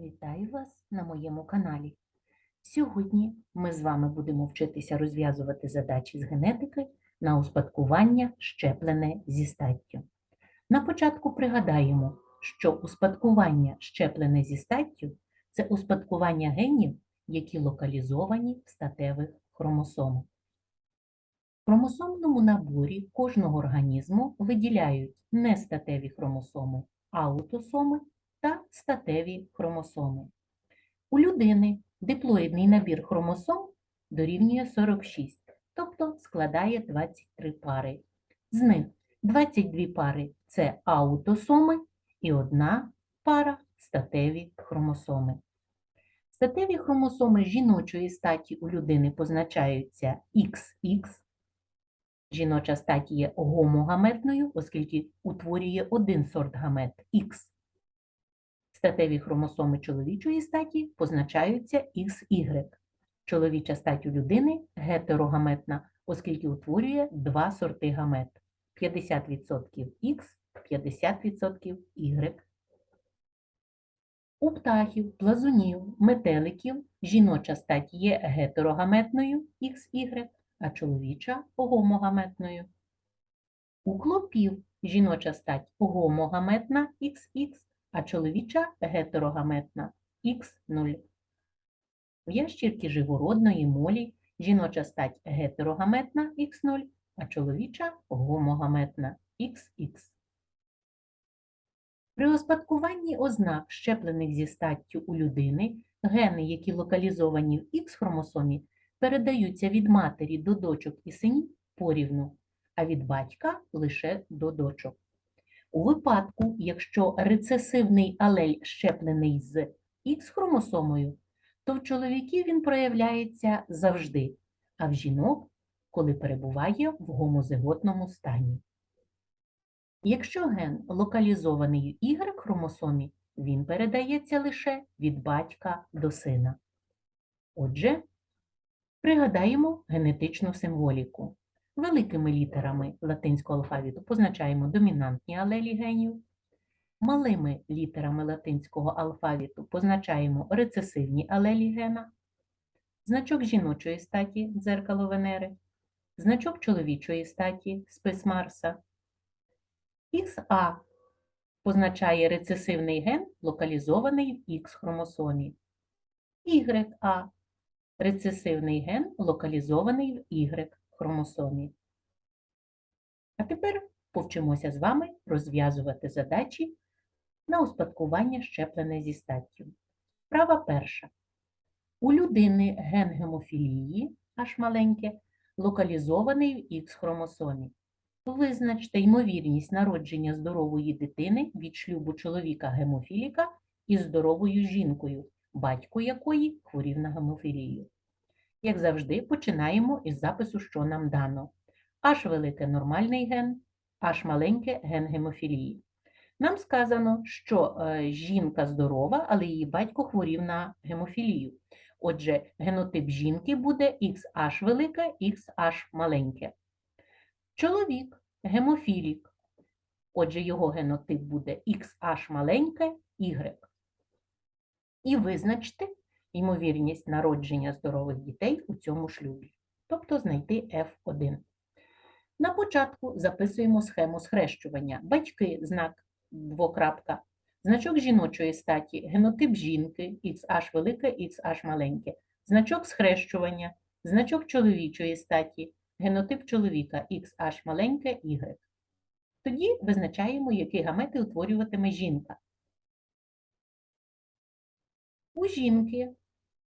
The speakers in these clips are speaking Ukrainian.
Вітаю вас на моєму каналі. Сьогодні ми з вами будемо вчитися розв'язувати задачі з генетики на успадкування, щеплене зі статтю. На початку пригадаємо, що успадкування, щеплене зі статтю – це успадкування генів, які локалізовані в статевих хромосомах. В хромосомному наборі кожного організму виділяють нестатеві хромосоми, аутосоми та статеві хромосоми. У людини диплоїдний набір хромосом дорівнює 46, тобто складає 23 пари. З них 22 пари це аутосоми і одна пара статеві хромосоми. Статеві хромосоми жіночої статі у людини позначаються XX. Жіноча стать є гомогаметною, оскільки утворює один сорт гамет X. Статеві хромосоми чоловічої статі позначаються XY. Чоловіча стать у людини гетерогаметна, оскільки утворює два сорти гамет 50% X, 50% Y. У птахів, плазунів, метеликів жіноча стать є гетерогаметною XY, а чоловіча гомогаметною. У клопів жіноча стать гомогаметна XX, а чоловіча гетерогаметна Х0. В ящірки живородної молі жіноча стать гетерогаметна Х0, а чоловіча гомогаметна XX. При успадкуванні ознак, щеплених зі статтю у людини, гени, які локалізовані в Х-хромосомі, передаються від матері до дочок і синів порівну, а від батька лише до дочок. У випадку, якщо рецесивний алель щеплений з Х-хромосомою, то в чоловіків він проявляється завжди, а в жінок, коли перебуває в гомозиготному стані. Якщо ген локалізований в Y-хромосомі, він передається лише від батька до сина. Отже, пригадаємо генетичну символіку. Великими літерами латинського алфавіту позначаємо домінантні алелі генів. Малими літерами латинського алфавіту позначаємо рецесивні алелі гена, значок жіночої статі дзеркало Венери, значок чоловічої статі спис Марса. XA позначає рецесивний ген, локалізований в Х-хромосомі. YA рецесивний ген, локалізований в Y-хромосомі. А тепер повчимося з вами розв'язувати задачі на успадкування щеплене зі статтю. Права перша. У людини ген гемофілії, аж маленьке, локалізований в Х-хромосомі. Визначте ймовірність народження здорової дитини від шлюбу чоловіка-гемофіліка із здоровою жінкою, батько якої хворів на гемофілію. Як завжди, починаємо із запису, що нам дано. Аж велике нормальний ген, аж маленьке ген гемофілії. Нам сказано, що е, жінка здорова, але її батько хворів на гемофілію. Отже, генотип жінки буде XH велике, XH маленьке. Чоловік гемофілік. Отже, його генотип буде XH маленьке, Y. І визначте ймовірність народження здорових дітей у цьому шлюбі, тобто знайти F1. На початку записуємо схему схрещування. Батьки знак двокрапка, значок жіночої статі, генотип жінки, XH велике, XH маленьке, значок схрещування, значок чоловічої статі, генотип чоловіка XH маленьке, Y. Тоді визначаємо, які гамети утворюватиме жінка. У жінки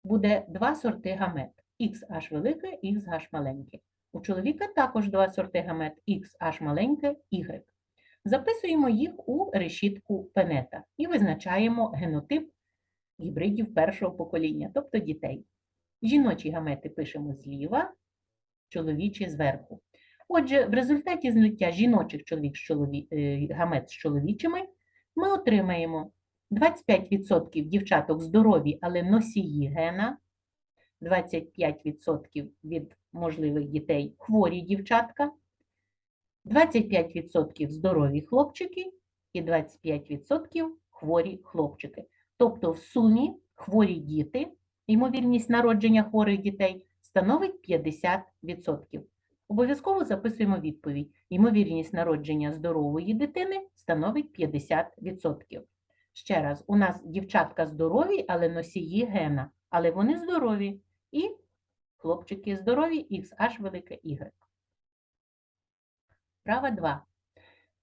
буде два сорти гамет XH велике, XH маленьке. У чоловіка також два сорти гамет XH маленьке, Y. Записуємо їх у решітку пенета і визначаємо генотип гібридів першого покоління, тобто дітей. Жіночі гамети пишемо зліва, чоловічі зверху. Отже, в результаті злиття жіночих чоловік з чолові... е, гамет з чоловічими ми отримаємо 25% дівчаток здорові, але носії гена, 25% від можливих дітей хворі дівчатка, 25% здорові хлопчики і 25% хворі хлопчики. Тобто в сумі хворі діти, ймовірність народження хворих дітей становить 50%. Обов'язково записуємо відповідь. Ймовірність народження здорової дитини становить 50%. Ще раз, у нас дівчатка здорові, але носії гена, але вони здорові. І хлопчики здорові, XH велике Y. Права 2.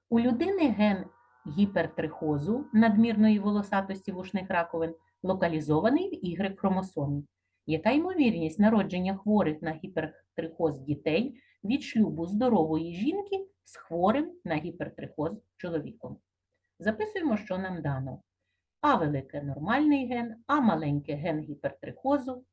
У людини ген гіпертрихозу надмірної волосатості вушних раковин локалізований в Y-хромосомі. Яка ймовірність народження хворих на гіпертрихоз дітей від шлюбу здорової жінки з хворим на гіпертрихоз чоловіком? Записуємо, що нам дано. А велике нормальний ген, А маленьке ген гіпертрихозу,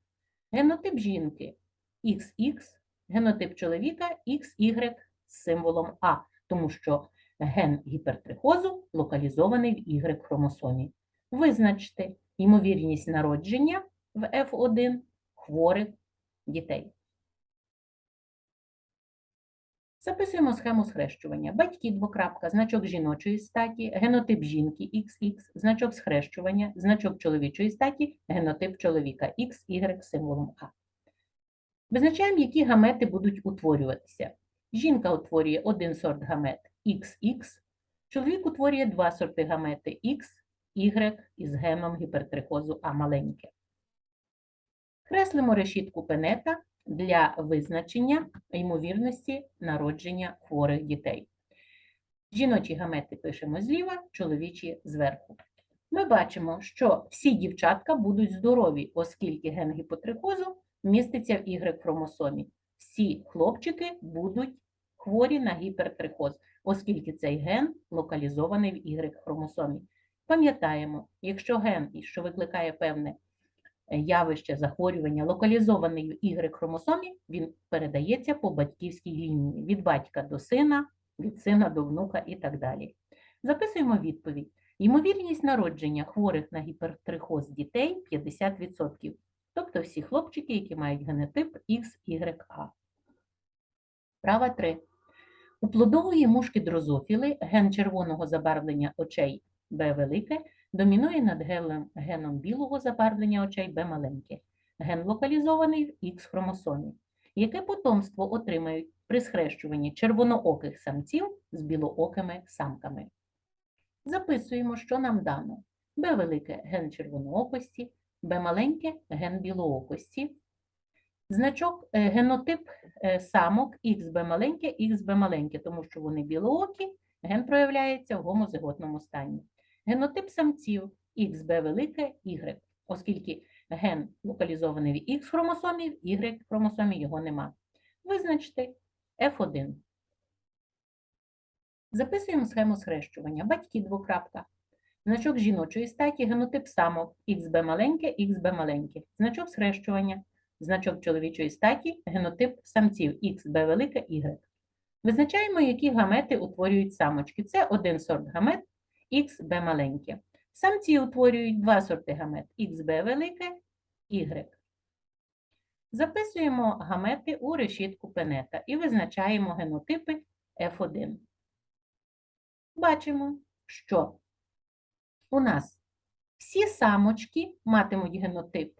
генотип жінки XX, генотип чоловіка XY з символом А, тому що ген гіпертрихозу локалізований в Y-хромосомі. Визначте ймовірність народження в F1 хворих дітей. Записуємо схему схрещування. Батьки двокрапка, значок жіночої статі, генотип жінки XX, значок схрещування, значок чоловічої статі, генотип чоловіка XY символом А. Визначаємо, які гамети будуть утворюватися. Жінка утворює один сорт гамет XX, чоловік утворює два сорти gaмети X, Y із геном гіпертрихозу А маленьке. Креслимо решітку пенета для визначення ймовірності народження хворих дітей. Жіночі гамети пишемо зліва, чоловічі зверху. Ми бачимо, що всі дівчатка будуть здорові, оскільки ген гіпотрихозу міститься в Y-хромосомі. Всі хлопчики будуть хворі на гіпертрихоз, оскільки цей ген локалізований в Y-хромосомі. Пам'ятаємо, якщо ген, що викликає певне явище захворювання, локалізований в Y-хромосомі, він передається по батьківській лінії від батька до сина, від сина до внука і так далі. Записуємо відповідь. Ймовірність народження хворих на гіпертрихоз дітей 50%, тобто всі хлопчики, які мають генотип XYA. Права 3. У плодової мушки дрозофіли ген червоного забарвлення очей Б велике домінує над геном білого забарвлення очей Б маленьке. Ген локалізований в Х-хромосомі. Яке потомство отримають при схрещуванні червонооких самців з білоокими самками? Записуємо, що нам дано. Б велике ген червоноокості, Б маленьке ген білоокості. Значок е, генотип е, самок XB маленьке, XB маленьке, тому що вони білоокі, ген проявляється в гомозиготному стані. Генотип самців XB велике, Y, оскільки ген локалізований в X хромосомі, в Y хромосомі його нема. Визначте F1. Записуємо схему схрещування. Батьки двокрапка. Значок жіночої статі, генотип самок XB маленьке, XB маленьке. Значок схрещування. Значок чоловічої статі, генотип самців XB велике, Y. Визначаємо, які гамети утворюють самочки. Це один сорт гамет XB маленьке. Самці утворюють два сорти гамет XB велике, Y. Записуємо гамети у решітку пенета і визначаємо генотипи F1. Бачимо, що у нас всі самочки матимуть генотип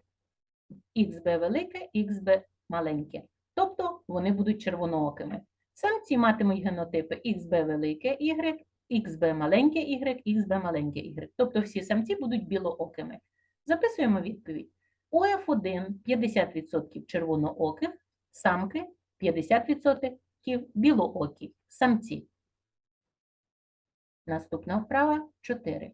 XB велике, XB маленьке. Тобто вони будуть червоноокими. Самці матимуть генотипи XB велике Y, XB маленьке Y, XB маленьке Y. Тобто всі самці будуть білоокими. Записуємо відповідь. У F1 50% червонооких, самки 50% білоокі, самці. Наступна вправа 4.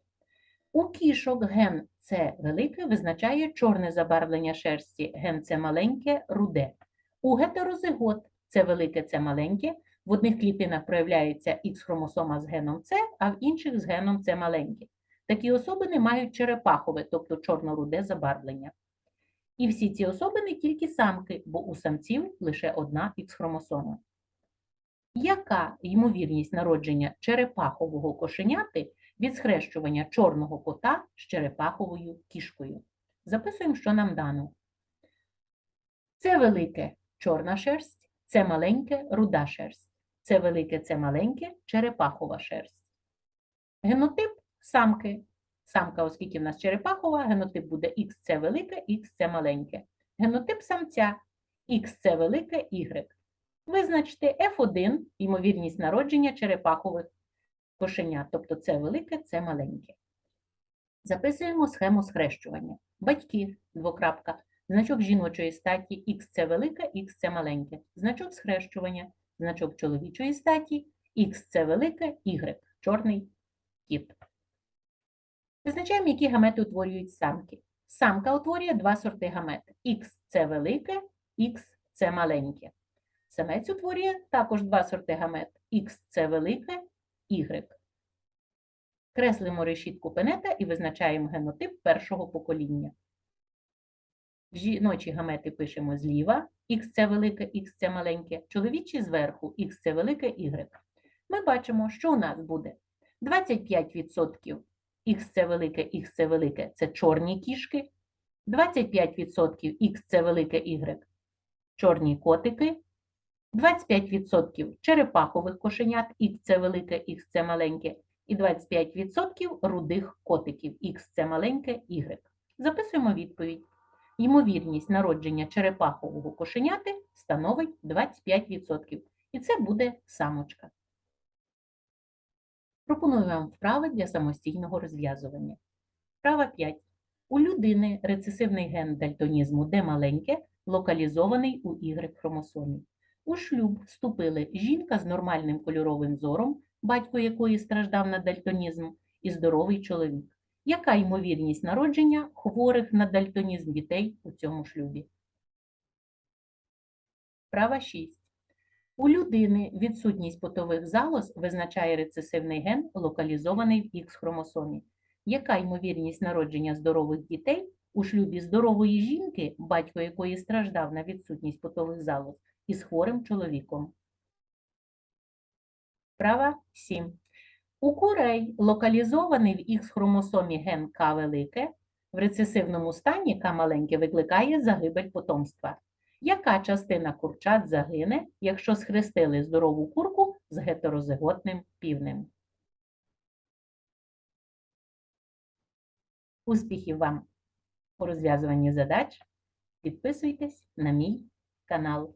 У кішок ген С велике визначає чорне забарвлення шерсті, ген С маленьке, руде. У гетерозигот С велике, С маленьке, в одних клітинах проявляється Х-хромосома з геном С, а в інших з геном С маленьке. Такі особини мають черепахове, тобто чорно-руде забарвлення. І всі ці особини тільки самки, бо у самців лише одна Х-хромосома. Яка ймовірність народження черепахового кошеняти від схрещування чорного кота з черепаховою кішкою? Записуємо, що нам дано. Це велике чорна шерсть, це маленьке руда шерсть. Це велике, це маленьке черепахова шерсть. Генотип самки Самка, оскільки в нас черепахова, генотип буде Х це велике, Х це маленьке. Генотип самця Х це велике, Y. Визначте F1, ймовірність народження черепахових кошенят, тобто це велике, це маленьке. Записуємо схему схрещування. Батьки, двокрапка, значок жіночої статі Х це велике, Х це маленьке. Значок схрещування, значок чоловічої статі Х це велике, Y, чорний кіт. Визначаємо, які гамети утворюють самки. Самка утворює два сорти гамет. Х це велике, Х це маленьке. Самець утворює також два сорти гамет. Х це велике, Y. Креслимо решітку пенета і визначаємо генотип першого покоління. Жіночі гамети пишемо зліва, Х це велике, Х це маленьке, чоловічі зверху, Х це велике, Y. Ми бачимо, що у нас буде 25% Х це велике, Х це велике це чорні кішки, 25% Х це велике, Y чорні котики, 25% черепахових кошенят, Х це велике, Х це маленьке, і 25% рудих котиків, Х це маленьке, Y. Записуємо відповідь. Ймовірність народження черепахового кошеняти становить 25%. І це буде самочка. Пропоную вам вправи для самостійного розв'язування. Вправа 5. У людини рецесивний ген дальтонізму Д маленьке локалізований у Y-хромосомі. У шлюб вступили жінка з нормальним кольоровим зором, батько якої страждав на дальтонізм, і здоровий чоловік. Яка ймовірність народження хворих на дальтонізм дітей у цьому шлюбі? Права 6. У людини відсутність потових залоз визначає рецесивний ген, локалізований в Х-хромосомі. Яка ймовірність народження здорових дітей у шлюбі здорової жінки, батько якої страждав на відсутність потових залоз, із хворим чоловіком? Права 7. У курей локалізований в Х-хромосомі ген К велике, в рецесивному стані К маленьке викликає загибель потомства. Яка частина курчат загине, якщо схрестили здорову курку з гетерозиготним півнем? Успіхів вам у розв'язуванні задач. Підписуйтесь на мій канал.